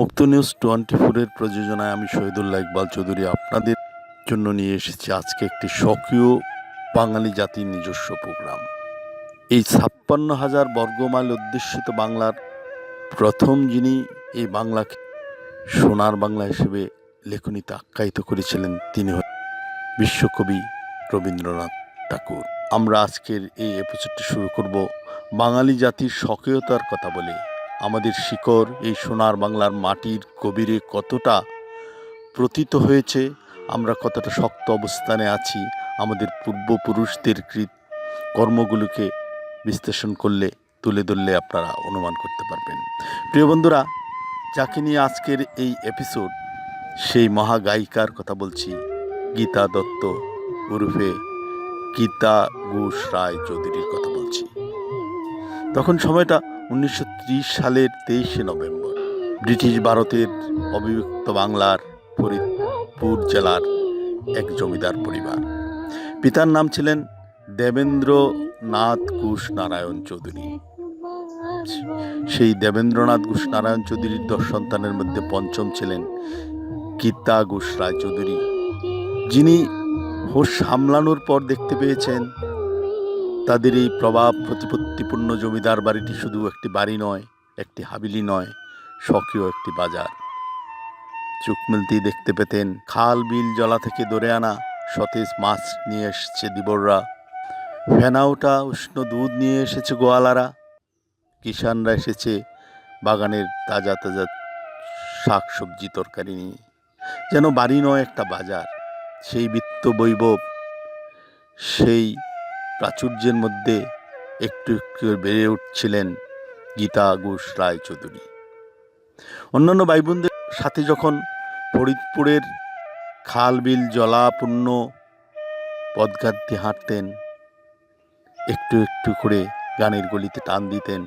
মুক্ত news twenty ফোরের প্রযোজনায় আমি শহীদুল্লাহ ইকবাল চৌধুরী আপনাদের জন্য নিয়ে এসেছি আজকে একটি স্বকীয় বাঙালি জাতির নিজস্ব প্রোগ্রাম। এই ছাপ্পান্ন হাজার বর্গমাইল অধ্যুষিত বাংলার প্রথম যিনি এই বাংলাকে সোনার বাংলা হিসেবে লেখনীতে আখ্যায়িত করেছিলেন, তিনি বিশ্বকবি রবীন্দ্রনাথ ঠাকুর। আমরা আজকের এই এপিসোডটি শুরু করব বাঙালি জাতির স্বকীয়তার কথা বলে। আমাদের শিকড়, এই সোনার বাংলার মাটির গভীরে কতটা প্রতীত হয়েছে, আমরা কতটা শক্ত অবস্থানে আছি, আমাদের পূর্বপুরুষদের কৃত কর্মগুলোকে বিশ্লেষণ করলে, তুলে ধরলে আপনারা অনুমান করতে পারবেন। প্রিয় বন্ধুরা, যাকে নিয়ে আজকের এই এপিসোড সেই মহাগায়িকার কথা বলছি, গীতা দত্ত ওরফে গীতা ঘোষ রায় চৌধুরীর কথা বলছি। তখন সময়টা উনিশশো ত্রিশ সালের তেইশে নভেম্বর, ব্রিটিশ ভারতের অবিভক্ত বাংলার ফরিদপুর জেলার এক জমিদার পরিবার। পিতার নাম ছিলেন দেবেন্দ্রনাথ ঘোষ নারায়ণ চৌধুরী। সেই দেবেন্দ্রনাথ ঘোষ নারায়ণ চৌধুরীর দশ সন্তানের মধ্যে পঞ্চম ছিলেন গীতা ঘোষ রায় চৌধুরী যিনি হোশ সামলানোর পর দেখতে পেয়েছেন তাদের এই প্রভাব প্রতিপত্তিপূর্ণ জমিদার বাড়িটি শুধু একটি বাড়ি নয়, একটি হাবিলি নয়, স্বকীয় একটি বাজার। চোখ মেলতেই দেখতে পেতেন খাল বিল জলা থেকে ধরে আনা সতেজ মাছ নিয়ে এসেছে দিবররা। ফেনা ওঠা, উষ্ণ দুধ নিয়ে এসেছে গোয়ালারা। কিষানরা এসেছে বাগানের তাজা তাজা শাক সবজি তরকারি নিয়ে। যেন বাড়ি নয়, একটা বাজার। সেই বিত্ত বৈভব, সেই প্রাচুর্যের মধ্যে একটু একটু বেড়ে উঠছিলেন গীতা ঘোষ রায় চৌধুরী অন্যান্য ভাই বোনদের সাথে যখন ফরিদপুরের খাল, বিল, জলাপূর্ণ পদঘাট হাঁটতেন, একটু একটু করে গানের গলিতে টান দিতেন,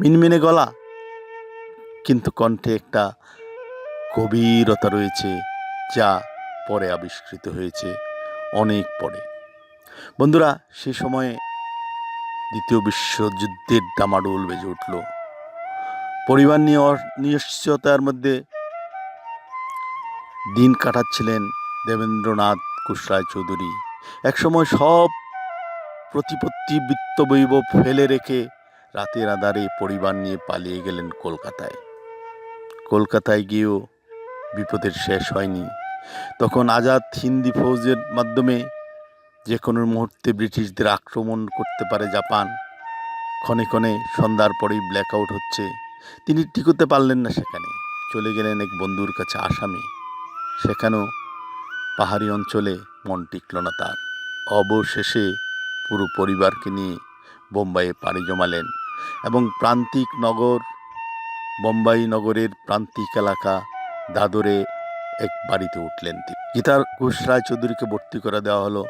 মিনমিনে গলা, কিন্তু কণ্ঠে একটা গভীরতা রয়েছে যা পরে আবিষ্কৃত হয়েছে অনেক পরে। বন্ধুরা, সে সময়ে দ্বিতীয় বিশ্বযুদ্ধের ডামাডোল বেজে উঠল। পরিবার নিয়ে অনিশ্চয়তার মধ্যে দিন কাটাচ্ছিলেন দেবেন্দ্রনাথ কুশরায় চৌধুরী একসময় সব প্রতিপত্তি বৃত্ত বৈভব ফেলে রেখে রাতের আধারে পরিবার নিয়ে পালিয়ে গেলেন কলকাতায়। কলকাতায় গিয়েও বিপদের শেষ হয়নি। তখন আজাদ হিন্দি ফৌজের মাধ্যমে যে কোনো মুহূর্তে ব্রিটিশদের আক্রমণ করতে পারে জাপান। ক্ষণে ক্ষণে সন্ধ্যার পরেই ব্ল্যাক আউট হচ্ছে। তিনি টিকতে পারলেন না সেখানে। চলে গেলেন এক বন্ধুর কাছে আসামে। সেখানেও পাহাড়ি অঞ্চলে মন টিকল না তার। অবশেষে পুরো পরিবারকে নিয়ে বোম্বাইয়ে পাড়ি জমালেন এবং প্রান্তিক নগর, বোম্বাই নগরের প্রান্তিক এলাকা দাদরে এক বাড়িতে উঠলেন তিনি। গীতার ঘোষ রায় চৌধুরীকে ভর্তি করে দেওয়া হলো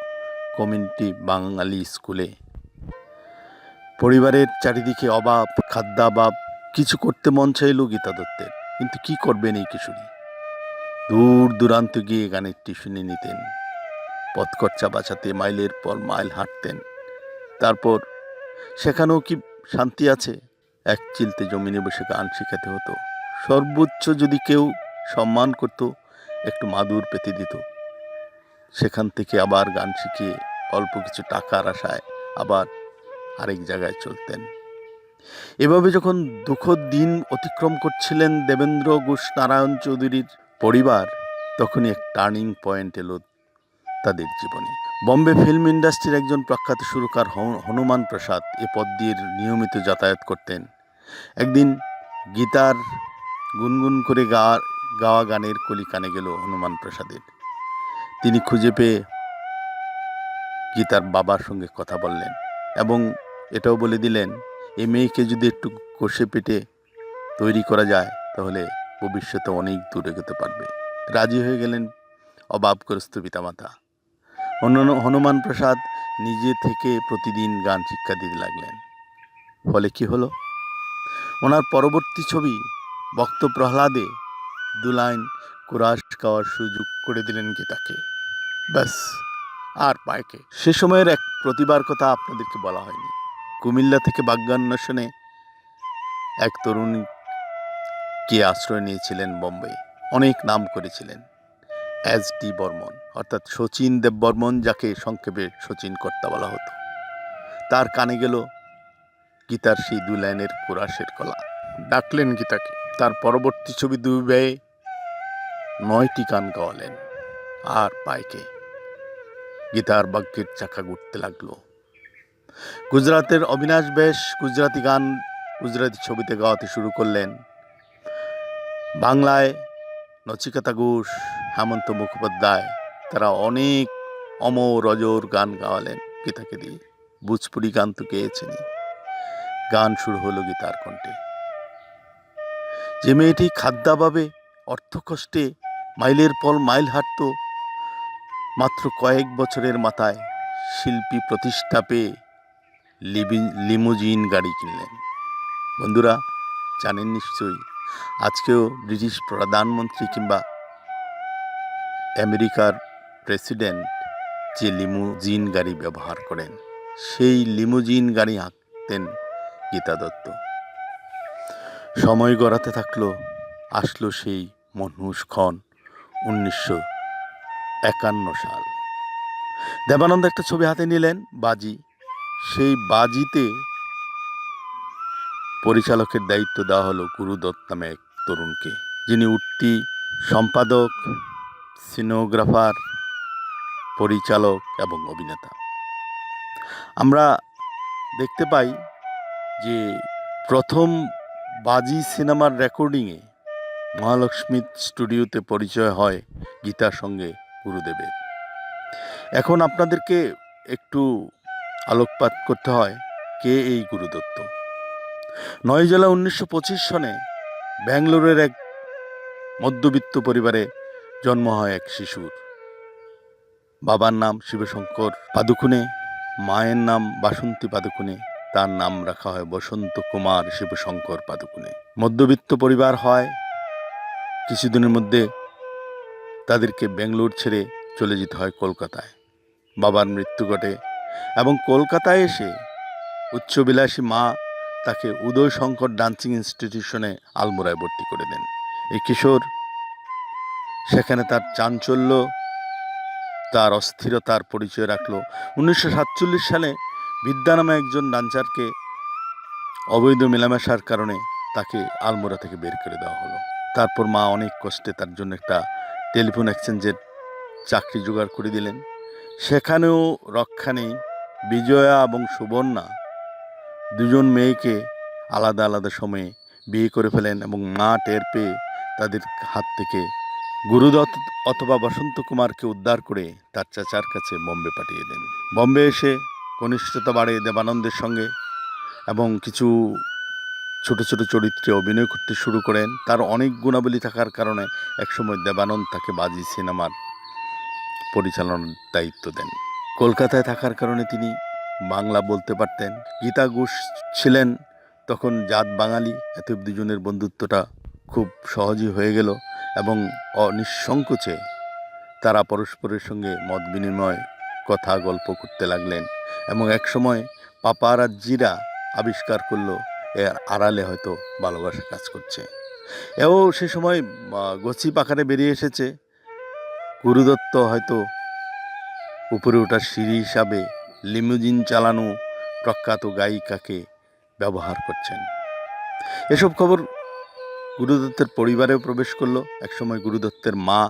কমিউনিটি বাঙালি স্কুলে। পরিবারের চারিদিকে অভাব খাদ্যাভাব, কিছু করতে মন চাইল গীতা দত্তের, কিন্তু কি করবেন এই কিশোরী? দূর দূরান্ত গিয়ে গানের টিউশনি নিতেন পথখরচা বাঁচাতে মাইলের পর মাইল হাঁটতেন। তারপর সেখানেও কি শান্তি আছে? এক চিলতে জমিনে বসে গান শেখাতে হতো। সর্বোচ্চ যদি কেউ সম্মান করত, একটু মাদুর পেতে দিত। সেখান থেকে আবার গান শিখিয়ে অল্প কিছু টাকার আশায় আবার আরেক জায়গায় চলতেন। এভাবে যখন দুঃখ দিন অতিক্রম করছিলেন দেবেন্দ্র ঘোষ নারায়ণ চৌধুরীর পরিবার, তখনই এক টার্নিং পয়েন্ট এলো তাদের জীবনে। বম্বে ফিল্ম ইন্ডাস্ট্রির একজন প্রখ্যাত সুরকার হন- হনুমান প্রসাদ এ পদ দিয়ে নিয়মিত যাতায়াত করতেন। একদিন গীতার গুনগুন করে গাওয়া গাওয়া গানের কলি কানে গেল হনুমান প্রসাদের। তিনি খুঁজে পেয়ে গীতার বাবার সঙ্গে কথা বললেন এবং এটাও বলে দিলেন এই মেয়েকে যদি একটু কষে পেটে তৈরি করা যায়, তাহলে ভবিষ্যতে অনেক দূরে যেতে পারবে রাজি হয়ে গেলেন অভাবগ্রস্ত পিতামাতা। হনুমান প্রসাদ নিজে থেকে প্রতিদিন গান শিক্ষা দিতে লাগলেন। ফলে কি হলো? ওনার পরবর্তী ছবি ভক্ত প্রহ্লাদে দু লাইন কুরাশ খাওয়ার সুযোগ করে দিলেন গীতাকে। ব্যাস, আর পায়কে সে সময়ের এক প্রতিবার কথা আপনাদেরকে বলা হয়নি। কুমিল্লা থেকে বাগ্যান বাগ্যান্বেষণে এক তরুণী কে আশ্রয় নিয়েছিলেন বোম্বে, অনেক নাম করেছিলেন। এস ডি বর্মন, অর্থাৎ শচীন দেব বর্মন যাকে সংক্ষেপে শচীন কর্তা বলা হতো। তার কানে গেল গীতার সেই দু লাইনের কোরাসের কলা। ডাকলেন গীতাকে। তার পরবর্তী ছবি দুই ব্যয়ে নয়টি গান গাওয়ালেন, আর পাইকে গীতার বাক্যের চাকা ঘুরতে লাগল। গুজরাটের অবিনাশ বেশ গুজরাতি গান গুজরাতি ছবিতে গাওয়াতে শুরু করলেন। বাংলায় নচিকাতা ঘোষ, হেমন্ত মুখোপাধ্যায়, তারা অনেক অমর অজর গান গাওয়ালেন গীতাকে দিয়ে। ভোজপুরি গান তো গেয়েছেনই। গান শুরু হলো গীতার কণ্ঠে। যে মেয়েটি খাদ্যাভাবে অর্থকষ্টে মাইলের পর মাইল হাঁটত, মাত্র কয়েক বছরের মাথায় শিল্পী প্রতিষ্ঠা পেয়ে লিমুজিন গাড়ি কিনলেন। বন্ধুরা, জানেন নিশ্চয়ই, আজকেও ব্রিটিশ প্রধানমন্ত্রী কিংবা আমেরিকার প্রেসিডেন্ট যে লিমুজিন গাড়ি ব্যবহার করেন, সেই লিমুজিন গাড়ি হাঁকতেন গীতা দত্ত। সময় গড়াতে থাকল, আসলো সেই মনহুস খন উনিশশো একান্ন সাল। দেবানন্দ একটা ছবি হাতে নিলেন, বাজি। সেই বাজিতে পরিচালকের দায়িত্ব দেওয়া হলো গুরুদত্ত নামে এক তরুণকে, যিনি উঠতি সম্পাদক সিনোগ্রাফার পরিচালক এবং অভিনেতা। আমরা দেখতে পাই যে প্রথম বাজি সিনেমার রেকর্ডিংয়ে মহালক্ষ্মী স্টুডিওতে পরিচয় হয় গীতার সঙ্গে গুরুদেবের। এখন আপনাদেরকে একটু আলোকপাত করতে হয় কে এই গুরুদত্ত। নয় জুলাই উনিশশো পঁচিশ সনে ব্যাঙ্গালোরের এক মধ্যবিত্ত পরিবারে জন্ম হয় এক শিশুর। বাবার নাম শিবশঙ্কর পাদুকুনে মায়ের নাম বাসন্তী পাদুকুনে তার নাম রাখা হয় বসন্ত কুমার শিবশঙ্কর পাদুকুনে মধ্যবিত্ত পরিবার হয় কিছুদিনের মধ্যে তাদেরকে বেঙ্গলোর ছেড়ে চলে যেতে হয় কলকাতায়। বাবার মৃত্যু ঘটে এবং কলকাতায় এসে উচ্চবিলাসী মা তাকে উদয় শঙ্কর ডান্সিং ইনস্টিটিউশনে আলমোড়ায় ভর্তি করে দেন। এই কিশোর, সেখানে তার চাঞ্চল্য, তার অস্থিরতার পরিচয় রাখল। উনিশশো সালে বিদ্যা নামে একজন ডান্সারকে অবৈধ মেলামেশার কারণে তাকে আলমোড়া থেকে বের করে দেওয়া হলো। তারপর মা অনেক কষ্টে তার জন্য একটা টেলিফোন এক্সচেঞ্জের চাকরি জোগাড় করে দিলেন। সেখানেও রক্ষা নেই। বিজয়া এবং সুবর্ণা দুজন মেয়েকে আলাদা আলাদা সময়ে বিয়ে করে ফেলেন এবং মা টের পেয়ে তাদের হাত থেকে গুরুদত্ত অথবা বসন্ত কুমারকে উদ্ধার করে তার চাচার কাছে বম্বে পাঠিয়ে দেন। বম্বে এসে ঘনিষ্ঠতা বাড়ে দেবানন্দের সঙ্গে এবং কিছু ছোট ছোট চরিত্রে অভিনয় করতে শুরু করেন, তার অনেক গুণাবলী থাকার কারণে একসময় দেবানন্দ তাকে বাজি সিনেমার পরিচালনার দায়িত্ব দেন। কলকাতায় থাকার কারণে তিনি বাংলা বলতে পারতেন। গীতা ঘোষ ছিলেন তখন জাত বাঙালি, এত দুজনের বন্ধুত্বটা খুব সহজই হয়ে গেল এবং অনিঃসংকোচে তারা পরস্পরের সঙ্গে মত বিনিময়, কথা, গল্প করতে লাগলেন এবং একসময় পাপারাজ্জিরা আবিষ্কার করল এর আড়ালে হয়তো ভালোবাসা কাজ করছে। এও সে সময় গছি পাখারে বেরিয়ে এসেছে। গুরুদত্ত হয়তো উপরে ওঠার সিঁড়ি হিসাবে লিমুজিন চালানো প্রখ্যাত গায়িকাকে ব্যবহার করছেন। এসব খবর গুরুদত্তের পরিবারেও প্রবেশ করল। একসময় গুরুদত্তের মা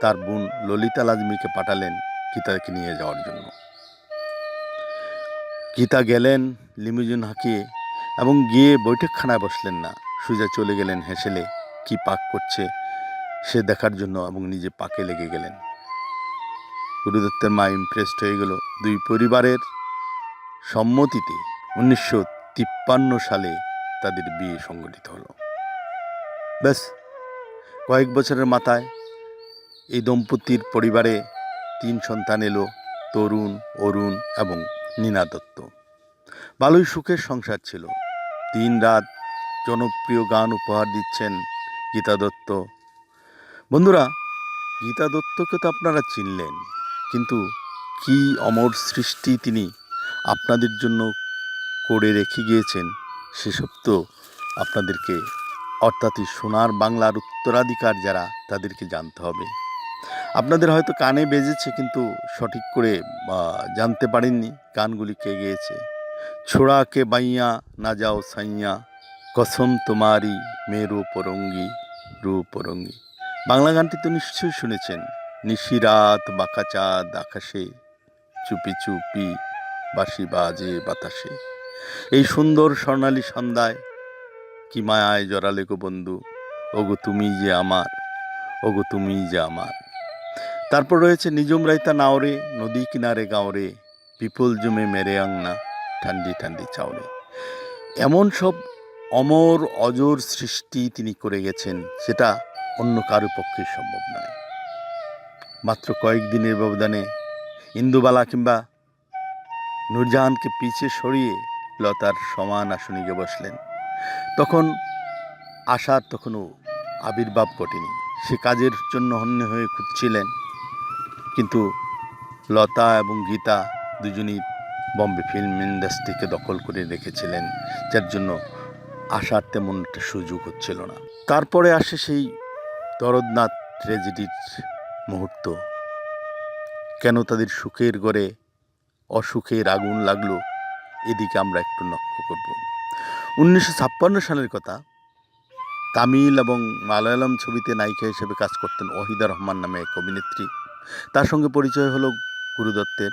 তার বোন ললিতা লাজমিকে পাঠালেন গীতাকে নিয়ে যাওয়ার জন্য। গীতা গেলেন লিমুজিন হাঁকিয়ে এবং গিয়ে বৈঠকখানায় বসলেন না। সুজা চলে গেলেন হেসেলে, কি পাক করছে সে দেখার জন্য এবং নিজে পাকে লেগে গেলেন। গুরুদত্তের মা ইমপ্রেসড হয়ে গেল। দুই পরিবারের সম্মতিতে উনিশশো তিপ্পান্ন সালে তাদের বিয়ে সংগঠিত হলো। ব্যাস, কয়েক বছরের মাথায় এই দম্পতির পরিবারে তিন সন্তান এলো, তরুণ, অরুণ এবং নীনা দত্ত। ভালোই সুখের সংসার ছিল। দিন রাত জনপ্রিয় গান উপহার দিচ্ছেন গীতা দত্ত। বন্ধুরা, গীতা দত্তকে তো আপনারা চিনলেন, কিন্তু কি অমর সৃষ্টি তিনি আপনাদের জন্য করে রেখে গিয়েছেন সেসব তো আপনাদেরকে অর্থাৎ সোনার বাংলার উত্তরাধিকার যারা, তাদেরকে জানতে হবে। আপনাদের হয়তো কানে বেজেছে, কিন্তু সঠিক করে জানতে পারেননি গানগুলি কে গেয়েছে। ছোড়া কে বাইয়া না যাও সাইয়া কসম তোমারি মেরু পরঙ্গি রূপরঙ্গি বাংলা গানটি তো নিশ্চয়ই শুনেছেন নিশিরাত বাঁকা চাঁদ আকাশে চুপি চুপি বাঁশি বাজে বাতাসে এই সুন্দর স্বর্ণালী সন্ধ্যায় কি মায়ায় জড়ালে গো বন্ধু? ওগো তুমি যে আমার, ওগো তুমি যে আমার। তারপর রয়েছে নিজম রাইতা নাওরে, নদী কিনারে গাঁওরে পিপল জমে মেরে আংনা। ঠান্ডি ঠান্ডি চাওরে এমন সব অমর, অজর সৃষ্টি তিনি করে গেছেন, সেটা অন্য কারও পক্ষে সম্ভব নয়। মাত্র কয়েকদিনের ব্যবধানে ইন্দুবালা কিংবা নূরজাহানকে পিছিয়ে সরিয়ে লতার সমান আসনে গিয়ে বসলেন। তখন আশার তখনও আবির্ভাব ঘটেনি। সে কাজের জন্য হন্য হয়ে খুঁজছিলেন, কিন্তু লতা এবং গীতা দুজনই বম্বে ফিল্ম ইন্ডাস্ট্রিকে দখল করে রেখেছিলেন, যার জন্য আসার তেমন একটা সুযোগ হচ্ছিল না। তারপরে আসে সেই দরদনাথ ট্র্যাজেডির মুহূর্ত। কেন তাদের সুখের গড়ে অসুখের আগুন লাগল, এদিকে আমরা একটু লক্ষ্য করব। উনিশশো ছাপ্পান্ন সালের কথা, তামিল এবং মালয়ালম ছবিতে নায়িকা হিসেবে কাজ করতেন ওহিদা রহমান নামে এক অভিনেত্রী। তার সঙ্গে পরিচয় হলো গুরুদত্তের।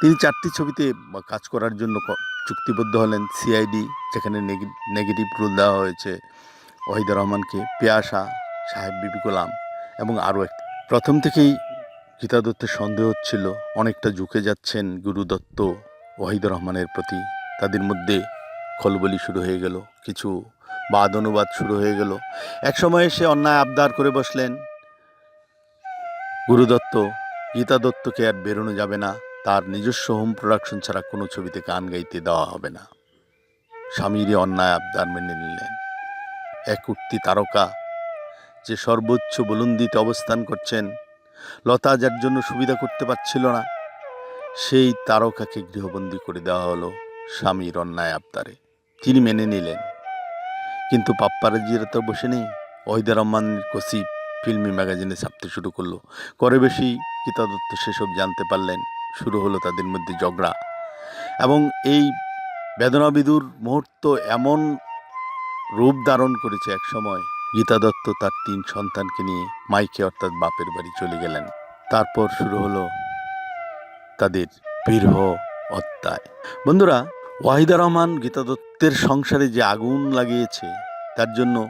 তিনি চারটি ছবিতে কাজ করার জন্য চুক্তিবদ্ধ হলেন। সিআইডি যেখানে নেগেটিভ রোল দেওয়া হয়েছে ওহিদা রহমানকে, পেয়াসা, সাহেব বিবি গোলাম এবং আরও একটি প্রথম থেকেই গীতা দত্তের সন্দেহ হচ্ছিল, অনেকটা ঝুঁকে যাচ্ছেন গুরু দত্ত ওহিদুর রহমানের প্রতি। তাদের মধ্যে খলবলি শুরু হয়ে গেল, কিছু বাদ অনুবাদ শুরু হয়ে গেল। এক সময় সে অন্যায় আবদার করে বসলেন। গুরুদত্ত গীতা দত্তকে আর বেরোনো যাবে না। তার নিজস্ব হোম প্রোডাকশন ছাড়া কোনো ছবিতে গান গাইতে দেওয়া হবে না। স্বামীরই অন্যায় আবদার মেনে নিলেন। এক উঠতি তারকা যে সর্বোচ্চ বুলন্দিতে অবস্থান করছেন, লতা যার জন্য সুবিধা করতে পারছিল না, সেই তারকাকে গৃহবন্দী করে দেওয়া হলো স্বামীর অন্যায় আবদারে। তিনি মেনে নিলেন। কিন্তু পাপ্পারাজিরা তো বসে নেই। ওহিদা রহমান কসি ফিল্মি ম্যাগাজিনে ছাপতে শুরু করল। করে বেশি গীতা দত্ত সেসব জানতে পারলেন শুরু হলো তাদের মধ্যে ঝগড়া। এবং এই বেদনাবিদুর মুহূর্ত এমন রূপ ধারণ করেছে এক সময় গীতা দত্ত তার তিন সন্তানকে নিয়ে মাইকে অর্থাৎ বাপের বাড়ি চলে গেলেন। তারপর শুরু হলো তাদের বিরহ অধ্যায় বন্ধুরা, ওয়াহিদা রহমান গীতা দত্তের সংসারে যে আগুন লাগিয়েছে, তার জন্য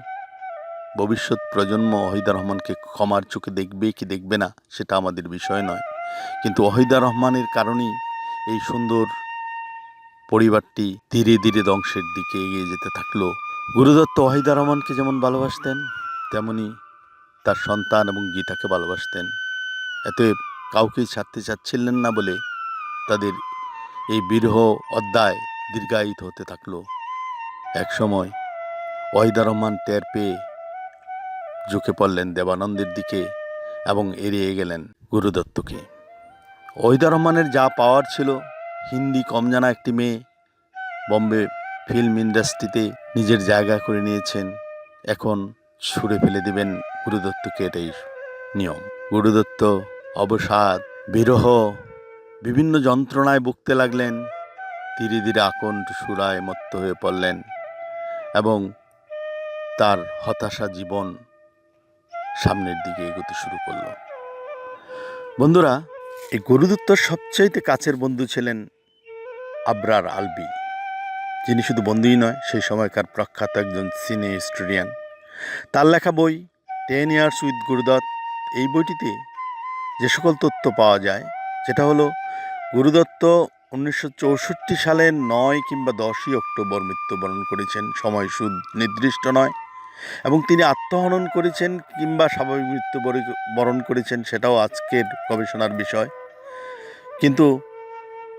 ভবিষ্যৎ প্রজন্ম ওহিদা রহমানকে ক্ষমার চোখে দেখবে কি দেখবে না, সেটা আমাদের বিষয় নয়। কিন্তু ওহিদা রহমানের কারণেই এই সুন্দর পরিবারটি ধীরে ধীরে ধ্বংসের দিকে এগিয়ে যেতে থাকল। গুরুদত্ত ওয়াহিদা রহমানকে যেমন ভালোবাসতেন, তেমনি তার সন্তান এবং গীতাকে ভালোবাসতেন। এতএব কাউকেই ছাড়তে চাচ্ছিলেন না বলে তাদের এই বিরহ অধ্যায় দীর্ঘায়িত হতে থাকল। এক সময় ওয়াহিদা রহমান টের পেয়ে ঝুঁকে পড়লেন দেবানন্দের দিকে এবং এড়িয়ে গেলেন গুরুদত্তকে। ওহিদা রহমানের যা পাওয়ার ছিল, হিন্দি কম জানা একটি মেয়ে বম্বে ফিল্ম ইন্ডাস্ট্রিতে নিজের জায়গা করে নিয়েছেন। এখন ছুঁড়ে ফেলে দেবেন গুরুদত্তকে এটাই নিয়ম। গুরুদত্ত অবসাদ, বিরহ, বিভিন্ন যন্ত্রণায় ভুগতে লাগলেন, ধীরে ধীরে আকণ্ঠ সুরায় মত্ত হয়ে পড়লেন এবং তার হতাশা জীবন সামনের দিকে এগোতে শুরু করল। বন্ধুরা এই গুরুদত্তর সবচাইতে কাছের বন্ধু ছিলেন আবরার আলবি, যিনি শুধু বন্ধুই নয়, সেই সময়কার প্রখ্যাত একজন সিনে হিস্টোরিয়ান। তার লেখা বই, টেন ইয়ার্স উইথ গুরুদত্ত, এই বইটিতে যে সকল তথ্য পাওয়া যায়, সেটা হলো গুরুদত্ত উনিশশো চৌষট্টি সালের নয় কিংবা দশই অক্টোবর মৃত্যুবরণ করেছেন, সময় সুনির্দিষ্ট নয়, এবং তিনি আত্মহনন করেছেন কিংবা স্বাভাবিক মৃত্যু বরি- বরণ করেছেন, সেটাও আজকের গবেষণার বিষয়। কিন্তু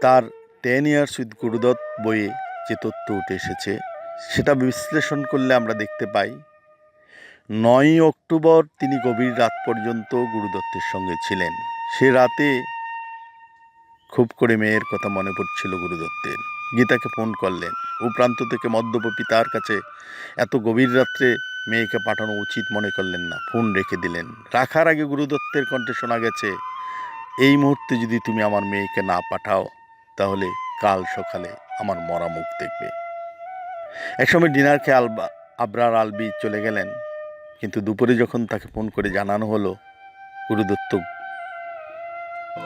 তার টেন ইয়ার্স উইথ গুরুদত্ত বইয়ে যে তথ্য উঠে এসেছে, সেটা বিশ্লেষণ করলে আমরা দেখতে পাই, নয়ই অক্টোবর তিনি গভীর রাত পর্যন্ত গুরুদত্তের সঙ্গে ছিলেন। সে রাতে খুব করে মেয়ের কথা মনে পড়ছিল গুরুদত্তের। গীতাকে ফোন করলেন। প্রান্ত থেকে মদ্যপ পিতার কাছে এত গভীর রাত্রে মেয়েকে পাঠানো উচিত মনে করলেন না। ফোন রেখে দিলেন। রাখার আগে গুরুদত্তের কণ্ঠে শোনা গেছে এই মুহূর্তে যদি তুমি আমার মেয়েকে না পাঠাও, তাহলে কাল সকালে আমার মরা মুখ দেখবে। একসময় ডিনার খেয়ে আলবা, আবরার আলবি চলে গেলেন, কিন্তু দুপুরে যখন তাকে ফোন করে জানানো হলো, গুরুদত্ত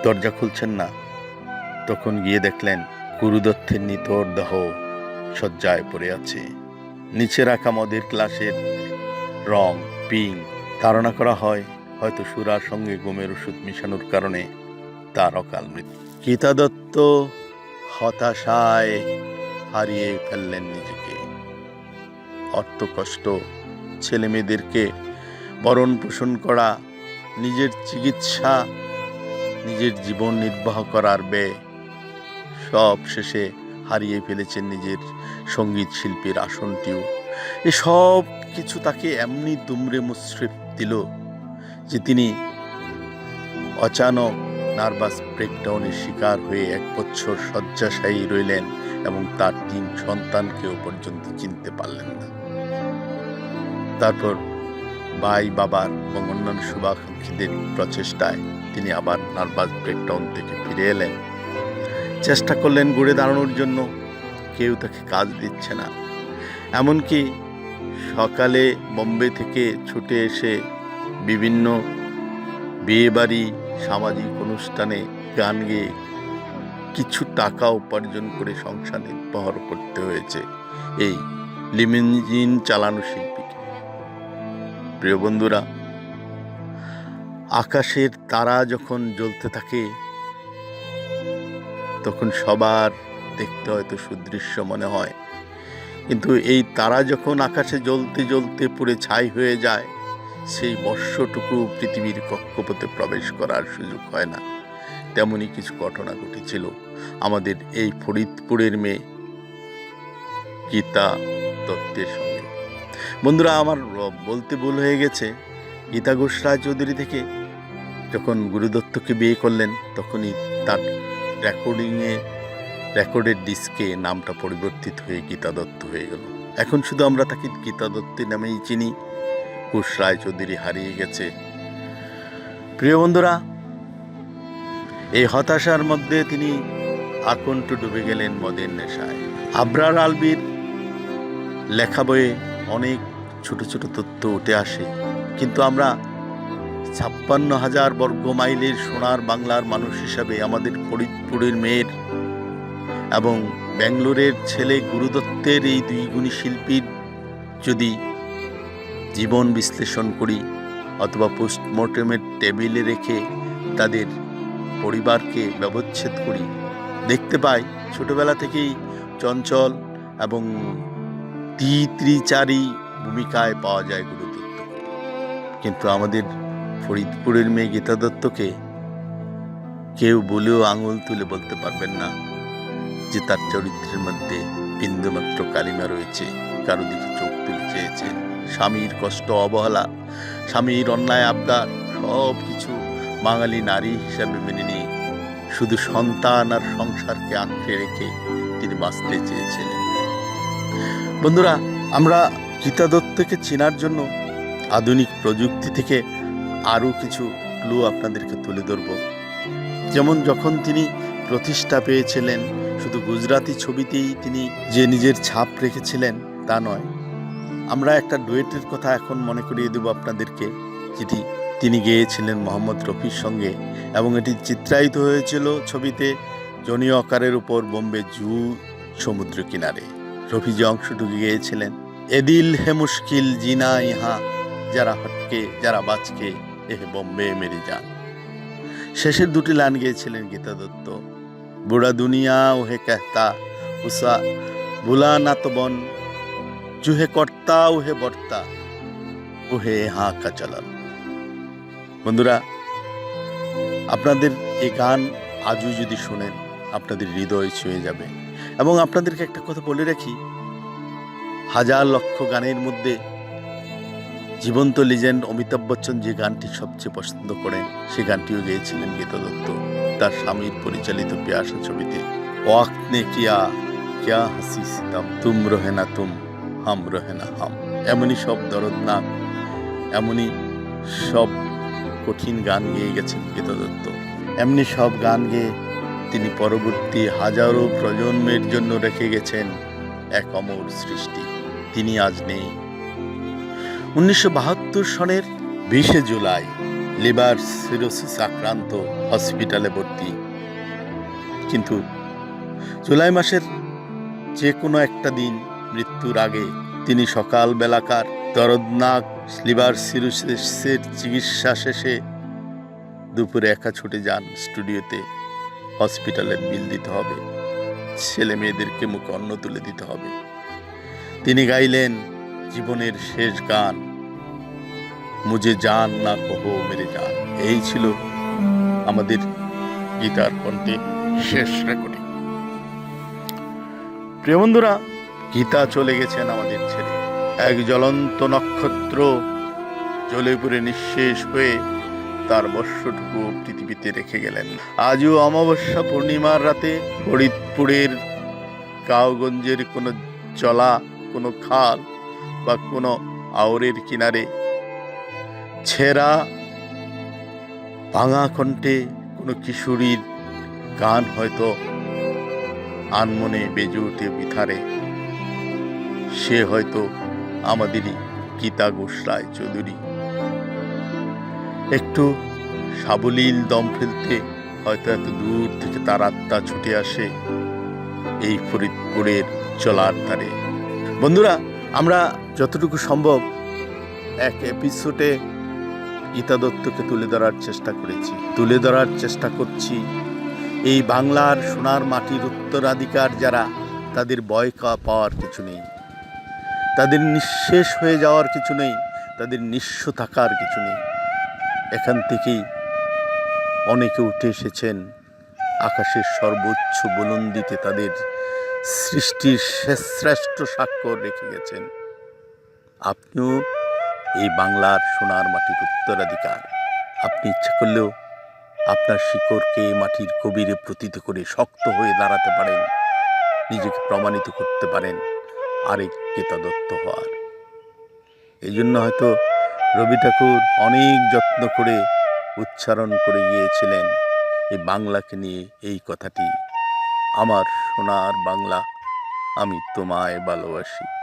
দরজা খুলছেন না, তখন গিয়ে দেখলেন গুরুদত্তের নিতর দেহ শয্যায় পড়ে আছে। নিচে রাখা মদের ক্লাসের রং পিং ধারণা করা হয় হয়তো সুরার সঙ্গে গোমের ওষুধ মিশানোর কারণে তার অকাল মৃত্যু। গীতা দত্ত হতাশায় হারিয়ে ফেললেন নিজেকে। অর্থ কষ্ট ছেলে মেয়েদেরকে বরণ পোষণ করা, নিজের চিকিৎসা, নিজের জীবন নির্বাহ করার ব্যয়, সব শেষে হারিয়ে ফেলেছেন নিজের সংগীত শিল্পীর আসনটিও। এসব কিছু তাকে এমনি দুমড়ে মুশ্রিপ দিল যে তিনি অচানক নার্ভাস ব্রেকডাউনের শিকার হয়ে এক বছর শয্যাশায়ী রইলেন এবং তার তিন সন্তানকেও পর্যন্ত চিনতে পারলেন না। তারপর ভাই, বাবার এবং অন্যান্য শুভাকাঙ্ক্ষীদের প্রচেষ্টায় তিনি আবার নার্ভাস ব্রেকডাউন থেকে ফিরে এলেন। চেষ্টা করলেন ঘুরে দাঁড়ানোর জন্য, কেউ তাকে কাজ দিচ্ছে না। এমনকি সকালে বোম্বে থেকে ছুটে এসে বিভিন্ন বিয়েবাড়ি সামাজিক অনুষ্ঠানে গান গেয়ে কিছু টাকা উপার্জন করে সংসার নির্বাহ করতে হয়েছে। এই লিমিনজিন চালানো শিল্পীকে। প্রিয় বন্ধুরা, আকাশের তারা যখন জ্বলতে থাকে, তখন সবার দেখতে হয়তো সুদৃশ্য মনে হয়। কিন্তু এই তারা যখন আকাশে জ্বলতে জ্বলতে পুড়ে ছাই হয়ে যায় সেই বর্ষটুকু পৃথিবীর কক্ষপথে প্রবেশ করার সুযোগ হয় না। তেমনই কিছু ঘটনা ঘটেছিল। আমাদের এই ফরিদপুরের মেয়ে গীতা দত্তের সঙ্গে। বন্ধুরা, আমার বলতে ভুল হয়ে গেছে। গীতা ঘোষ রায় চৌধুরী থেকে যখন গুরুদত্তকে বিয়ে করলেন, তখনই তার রেকর্ডিংয়ে, রেকর্ডের ডিস্কে নামটা পরিবর্তিত হয়ে গীতা দত্ত হয়ে গেল। এখন শুধু আমরা তাকে গীতা দত্তের নামেই চিনি। কুশ রায় চৌধুরী হারিয়ে গেছে। প্রিয় বন্ধুরা, এই হতাশার মধ্যে তিনি আকণ্ঠ ডুবে গেলেন মদের নেশায়। আবরার আলবির লেখা বইয়ে অনেক ছোট ছোট তথ্য উঠে আসে। কিন্তু আমরা ছাপ্পান্ন হাজার বর্গ মাইলের সোনার বাংলার মানুষ হিসাবে আমাদের ফরিদপুরের মেয়ের এবং ব্যাঙ্গালোরের ছেলে গুরুদত্তের এই দুই গুণী শিল্পীর যদি জীবন বিশ্লেষণ করি অথবা পোস্টমর্টেমের টেবিলে রেখে তাদের পরিবারকে ব্যবচ্ছেদ করি। দেখতে পাই ছোটবেলা থেকেই চঞ্চল এবং ত্রিচারী ভূমিকায় পাওয়া যায় গুরুদত্তকে। কিন্তু আমাদের ফরিদপুরের মেয়ে গীতা দত্তকে কেউ বলেও আঙুল তুলে বলতে পারবেন না যে তার চরিত্রের মধ্যে বিন্দুমাত্র কালিমা রয়েছে, কারও দিকে চোখ তুলে চেয়েছে। স্বামীর কষ্ট, অবহেলা, স্বামীর অন্যায়, আবদার, সব কিছু বাঙালি নারী হিসাবে মেনে নিয়ে শুধু সন্তান আর সংসারকে আঁকড়ে রেখে তিনি বাঁচতে চেয়েছিলেন। বন্ধুরা, আমরা গীতা দত্তকে চেনার জন্য আধুনিক প্রযুক্তি থেকে আরও কিছু ক্লু আপনাদেরকে তুলে ধরব। যেমন যখন তিনি প্রতিষ্ঠা পেয়েছিলেন, শুধু গুজরাতি ছবিতেই তিনি যে নিজের ছাপ রেখেছিলেন তা নয় আমরা একটা ডুয়েটের কথা এখন মনে করিয়ে দেব আপনাদেরকে। যেটি তিনি গেয়েছিলেন মোহাম্মদ রফির সঙ্গে এবং এটি চিত্রায়িত হয়েছিল ছবিতে জনি অকারের উপর বোম্বে জু সমুদ্র কিনারে। রফি যে অংশটুকু গিয়েছিলেন, এদিল হে মুশকিল জিনা ইহা, যারা হটকে, যারা বাঁচকে হে বোম্বে মেরে যান। শেষের দুটি লান গিয়েছিলেন গীতা দত্ত, বুড়া দুনিয়া ওহে কেহতা উষা বুলা নাতবন জুহে কর্তা ওহে বর্তা ওহে হাঁ কা চালাল। বন্ধুরা, আপনাদের এই গান আজও যদি শোনেন, আপনাদের হৃদয় ছুঁয়ে যাবে। এবং আপনাদেরকে একটা কথা বলে রাখি, হাজার লক্ষ গানের মধ্যে জীবন্ত লিজেন্ড অমিতাভ বচ্চন যে গানটি সবচেয়ে পছন্দ করেন, সে গানটিও গেয়েছিলেন গীতা দত্ত, তার স্বামীর পরিচালিত পেয়াসা ছবিতে। ওয়াক্ত নে কিয়া, ক্যা হাসি সিতম তুম রহে না তুম। হাম রহে না হাম। এমনই সব দরদ না এমনই সব কঠিন গান গেয়ে গেছেন গীতা দত্ত এমনি সব গান গেয়ে তিনি পরবর্তী হাজারো প্রজন্মের জন্য রেখে গেছেন এক অমর সৃষ্টি। তিনি আজ নেই। উনিশশো বাহাত্তর সনের বিশে জুলাই লিভার সিরোসিস আক্রান্ত হসপিটালে ভর্তি। কিন্তু জুলাই মাসের যে কোনো একটা দিন মৃত্যুর আগে তিনি সকাল বেলাকার দরদনাক লিভার সিরোসিসের চিকিৎসা শেষে দুপুরে একা ছুটে যান স্টুডিওতে। হসপিটালের বিল দিতে হবে। ছেলে মেয়েদেরকে মুখে অন্ন তুলে দিতে হবে। তিনি গাইলেন, জীবনের শেষ গান মুজে যান না কহো মেরে যান এই ছিল আমাদের গীতার কণ্ঠে শেষ রেকর্ডিং প্রিয় বন্ধুরা গীতা চলে গেছেন আমাদের ছেড়ে। এক জ্বলন্ত নক্ষত্র জ্বলে পুড়ে নিঃশেষ হয়ে তার বর্ষটুকু পৃথিবীতে রেখে গেলেন। আজও অমাবস্যা পূর্ণিমার রাতে ফরিদপুরের কাউগঞ্জের কোনো জলা কোনো খাল বা কোনো আওরের কিনারে ছেঁড়া, ভাঙা কণ্ঠে কোনো কিশোরীর গান হয়তো আনমনে বেজে ওঠে বিথারে সে হয়তো আমাদেরই গীতা ঘোষ রায় চৌধুরী। একটু সাবলীল দম ফেলতে হয়তো এত দূর থেকে তার আত্মা ছুটে আসে এই ফরিদপুরের চলার ধারে। বন্ধুরা, আমরা যতটুকু সম্ভব এক এপিসোডে গীতা দত্তকে তুলে ধরার চেষ্টা করেছি। তুলে ধরার চেষ্টা করছি এই বাংলার সোনার মাটির উত্তরাধিকার যারা, তাদের বয় পাওয়ার কিছু নেই। তাদের নিঃশেষ হয়ে যাওয়ার কিছু নেই, তাদের নিঃস্ব থাকার কিছু নেই। এখান থেকেই অনেকে উঠে এসেছেন আকাশের সর্বোচ্চ বুলন্দিতে তাদের সৃষ্টির শ্রেষ্ঠ স্বাক্ষর রেখে গেছেন। আপনিও এই বাংলার সোনার মাটির উত্তরাধিকার। আপনি ইচ্ছা করলেও আপনার শিকড়কে মাটির কবিরে প্রতীত করে শক্ত হয়ে দাঁড়াতে পারেন, নিজেকে প্রমাণিত করতে পারেন। আরেক গীতা দত্ত হওয়ার। এই জন্য হয়তো রবি ঠাকুর অনেক যত্ন করে উচ্চারণ করে গিয়েছিলেন এই বাংলাকে নিয়ে এই কথাটি। আমার সোনার বাংলা, আমি তোমায় ভালোবাসি।